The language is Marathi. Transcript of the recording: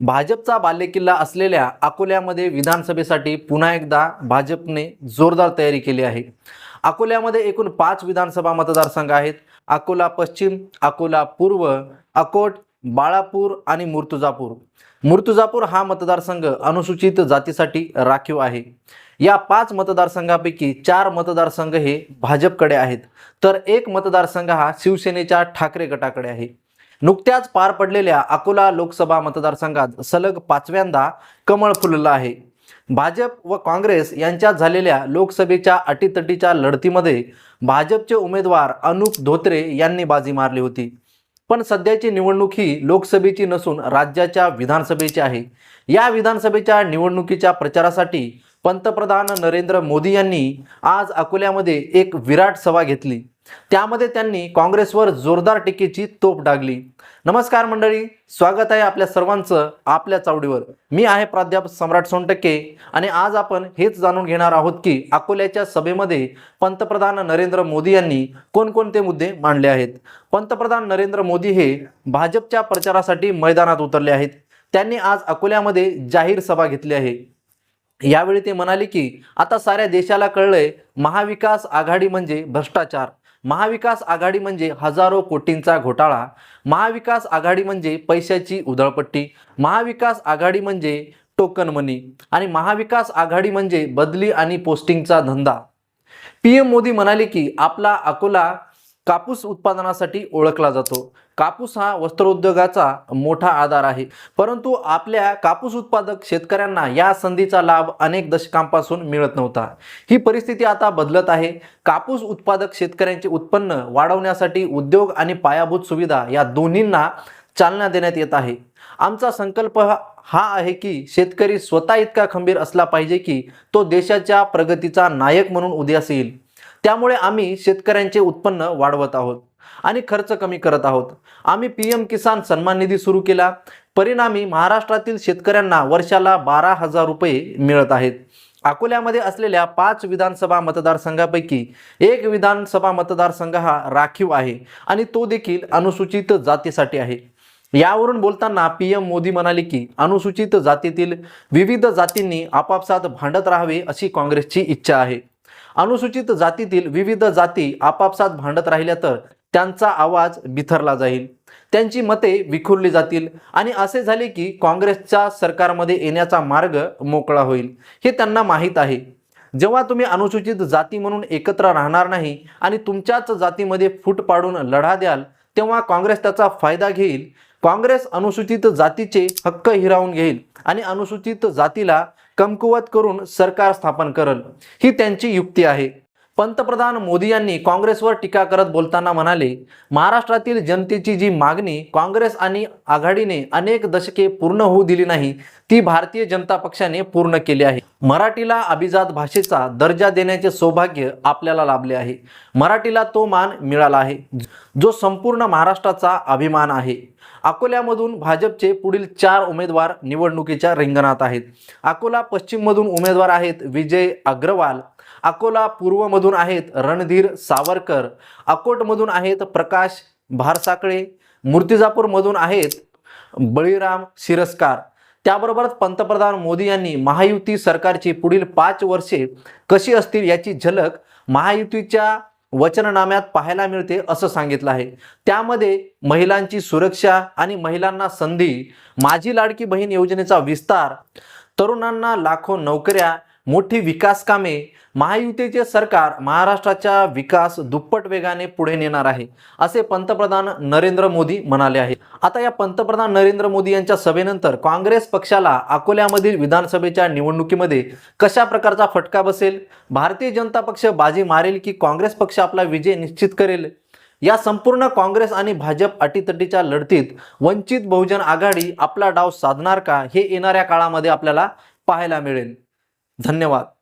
भाजपचा बालेकिल्ला असलेल्या अकोल्यामध्ये विधानसभेसाठी पुन्हा एकदा भाजपने जोरदार तयारी केली आहे. अकोल्यामध्ये एकूण पाच विधानसभा मतदारसंघ आहेत. अकोला पश्चिम अकोला पूर्व अकोट बाळापूर आणि मुर्तुजापूर. मुर्तुजापूर हा मतदारसंघ अनुसूचित जातीसाठी राखीव आहे. या पाच मतदारसंघापैकी चार मतदारसंघ हे भाजपकडे आहेत. तर एक मतदारसंघ हा शिवसेनेच्या ठाकरे गटाकडे आहे. नुकत्याच पार पडलेल्या अकोला लोकसभा मतदारसंघात सलग पाचव्यांदा कमळ फुललं आहे. भाजप व काँग्रेस यांच्यात झालेल्या लोकसभेच्या अटीतटीच्या लढतीमध्ये भाजपचे उमेदवार अनुप धोत्रे यांनी बाजी मारली होती. पण सध्याची निवडणूक ही लोकसभेची नसून राज्याच्या विधानसभेची आहे. या विधानसभेच्या निवडणुकीच्या प्रचारासाठी पंतप्रधान नरेंद्र मोदी यांनी आज अकोल्यामध्ये एक विराट सभा घेतली. त्यामध्ये त्यांनी काँग्रेसवर जोरदार टीकेची तोफ डागली. नमस्कार मंडळी स्वागत आहे आपल्या सर्वांचं आपल्या चावडीवर. मी आहे प्राध्यापक सम्राट सोनटक्के आणि आज आपण हेच जाणून घेणार आहोत की अकोल्याच्या सभेमध्ये पंतप्रधान नरेंद्र मोदी यांनी कोणकोणते मुद्दे मांडले आहेत. पंतप्रधान नरेंद्र मोदी हे भाजपच्या प्रचारासाठी मैदानात उतरले आहेत. त्यांनी आज अकोल्यामध्ये जाहीर सभा घेतली आहे. यावेळी ते म्हणाले की आता साऱ्या देशाला कळलंय महाविकास आघाडी म्हणजे भ्रष्टाचार. महाविकास आघाडी म्हणजे हजारो कोटींचा घोटाळा. महाविकास आघाडी म्हणजे पैशाची उधळपट्टी. महाविकास आघाडी म्हणजे टोकन मनी. आणि महाविकास आघाडी म्हणजे बदली आणि पोस्टिंगचा धंदा. पी एम मोदी म्हणाले की आपला अकोला कापूस उत्पादनासाठी ओळखला जातो. कापूस हा वस्त्रोद्योगाचा मोठा आधार आहे. परंतु आपल्या कापूस उत्पादक शेतकऱ्यांना या संधीचा लाभ अनेक दशकांपासून मिळत नव्हता. ही परिस्थिती आता बदलत आहे. कापूस उत्पादक शेतकऱ्यांचे उत्पन्न वाढवण्यासाठी उद्योग आणि पायाभूत सुविधा या दोन्हींना चालना देण्यात येत आहे. आमचा संकल्प हा हा आहे की शेतकरी स्वतः इतका खंबीर असला पाहिजे की तो देशाच्या प्रगतीचा नायक म्हणून उदयास येईल. त्यामुळे आम्ही शेतकऱ्यांचे उत्पन्न वाढवत आहोत आणि खर्च कमी करत आहोत. आम्ही पी एम किसान सन्मान निधी सुरू केला. परिणामी महाराष्ट्रातील शेतकऱ्यांना वर्षाला बारा हजार रुपये मिळत आहेत. अकोल्यामध्ये असलेल्या पाच विधानसभा मतदारसंघापैकी एक विधानसभा मतदारसंघ हा राखीव आहे आणि तो देखील अनुसूचित जातीसाठी आहे. यावरून बोलताना पी एम मोदी म्हणाले की अनुसूचित जातीतील विविध जातींनी आपापसात भांडत राहावे अशी काँग्रेसची इच्छा आहे. अनुसूचित जातीतील विविध जाती आपापसात भांडत राहिल्या तर त्यांचा आवाज बिथरला जाईल. त्यांची मते विखुरली जातील आणि असे झाले की काँग्रेसच्या सरकारमध्ये येण्याचा मार्ग मोकळा होईल. हे त्यांना माहीत आहे. जेव्हा तुम्ही अनुसूचित जाती म्हणून एकत्र राहणार नाही आणि तुमच्याच जातीमध्ये फूट पाडून लढा द्याल तेव्हा काँग्रेस त्याचा फायदा घेईल. काँग्रेस अनुसूचित जातीचे हक्क हिरावून घेईल आणि अनुसूचित जातीला कमकुवत करून सरकार स्थापन करल. ही त्यांची युक्ती आहे. पंतप्रधान मोदी यांनी काँग्रेसवर टीका करत बोलताना म्हणाले महाराष्ट्रातील जनतेची जी मागणी काँग्रेस आणि आघाडीने अनेक दशके पूर्ण होऊ दिली नाही ती भारतीय जनता पक्षाने पूर्ण केली आहे. मराठीला अभिजात भाषेचा दर्जा देण्याचे सौभाग्य आपल्याला लाभले आहे. मराठीला तो मान मिळाला आहे जो संपूर्ण महाराष्ट्राचा अभिमान आहे. अकोल्यामधून भाजपचे पुढील चार उमेदवार निवडणुकीच्या रिंगणात आहेत. अकोला पश्चिममधून उमेदवार आहेत विजय अग्रवाल अकोला पूर्वमधून आहेत रणधीर सावरकर अकोटमधून आहेत प्रकाश भारसाकळे मूर्तिजापूरमधून आहेत बळीराम शिरस्कार. त्याबरोबरच पंतप्रधान मोदी यांनी महायुती सरकारची पुढील पाच वर्षे कशी असतील याची झलक महायुतीच्या वचननाम्यात पाहायला मिळते असं सांगितलं आहे. त्यामध्ये महिलांची सुरक्षा आणि महिलांना संधी माझी लाडकी बहीण योजनेचा विस्तार तरुणांना लाखो नोकऱ्या मोठी विकास कामे महायुतीचे सरकार महाराष्ट्राचा विकास दुप्पट वेगाने पुढे नेणार आहे असे पंतप्रधान नरेंद्र मोदी म्हणाले आहे आता या पंतप्रधान नरेंद्र मोदी यांच्या सभेनंतर काँग्रेस पक्षाला अकोल्यामधील विधानसभेच्या निवडणुकीमध्ये कशा प्रकारचा फटका बसेल? भारतीय जनता पक्ष बाजी मारेल की काँग्रेस पक्ष आपला विजय निश्चित करेल? या संपूर्ण काँग्रेस आणि भाजप अटीतटीच्या लढतीत वंचित बहुजन आघाडी आपला डाव साधणार का? हे येणाऱ्या काळामध्ये आपल्याला पाहायला मिळेल. धन्यवाद.